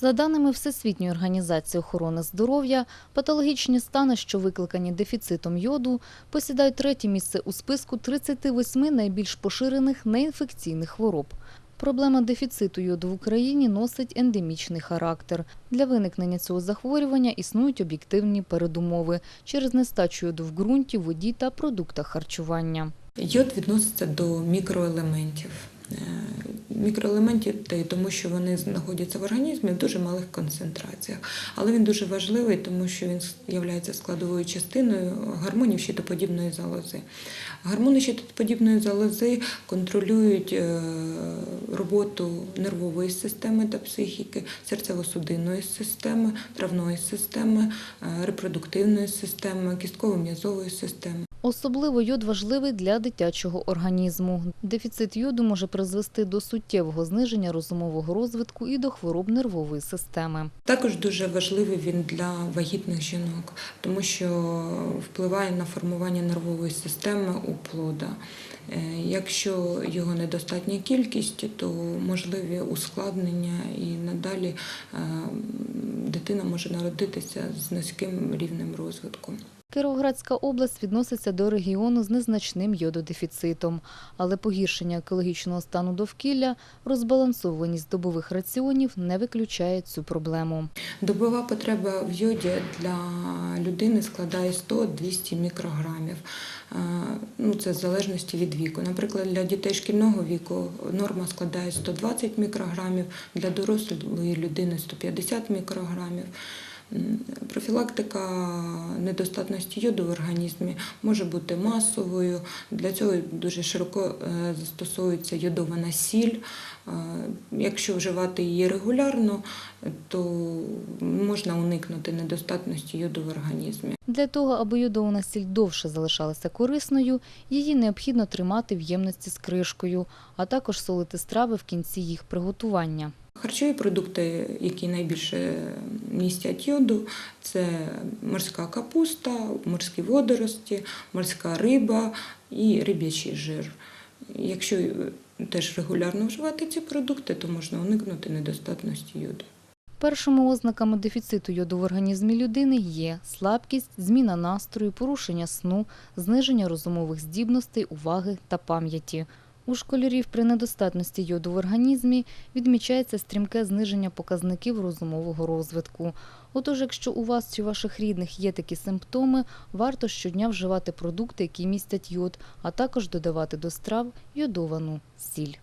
За даними Всесвітньої організації охорони здоров'я, патологічні стани, що викликані дефіцитом йоду, посідають третє місце у списку 38 найбільш поширених неінфекційних хвороб. Проблема дефіциту йоду в Україні носить ендемічний характер. Для виникнення цього захворювання існують об'єктивні передумови через нестачу йоду в ґрунті, воді та продуктах харчування. Йод відноситься до мікроелементів. Мікроелементів тому, що вони знаходяться в організмі в дуже малих концентраціях. Але він дуже важливий, тому що він є складовою частиною гормонів щитоподібної залози. Гормони щитоподібної залози контролюють е, роботу нервової системи та психіки, серцево-судинної системи, травної системи, е, репродуктивної системи, кістково-м'язової системи. Особливо йод важливий для дитячого організму. Дефіцит йоду може призвести до суттєвого зниження розумового розвитку і до хвороб нервової системи. Також дуже важливий він для вагітних жінок, тому що впливає на формування нервової системи у плода. Е, Якщо його недостатня кількість, то можливі ускладнення і надалі е, дитина може народитися з низьким рівнем розвитку. Кіровоградська область відноситься до регіону з незначним йододефіцитом, але погіршення екологічного стану довкілля, розбалансованість добових раціонів не виключає цю проблему. Добова потреба в йоді для людини складає 100-200 мікрограмів. Е, Ну, це в залежності від віку. Наприклад, для дітей шкільного віку норма складає 120 мікрограмів, для дорослої людини 150 мікрограмів. Профілактика недостатності йоду в організмі може бути масовою. Для цього дуже широко е, застосовується йодована сіль. Е, Якщо вживати її регулярно, то можна уникнути недостатності йоду в організмі. Для того, аби йодована сіль довше залишалася корисною, її необхідно тримати в ємності з кришкою, а також солити страви в кінці їх приготування. Харчові продукти, які найбільше містять йоду, це морська капуста, морські водорості, морська риба і риб'ячий жир. Якщо теж регулярно вживати ці продукти, то можна уникнути недостатності йоду. Першими ознаками дефіциту йоду в організмі людини є слабкість, зміна настрою, порушення сну, зниження розумових здібностей, уваги та пам'яті. У школярів при недостатності йоду в організмі відмічається стрімке зниження показників розумового розвитку. Отож, якщо у вас чи ваших рідних є такі симптоми, варто щодня вживати продукти, які містять йод, а також додавати до страв йодовану сіль.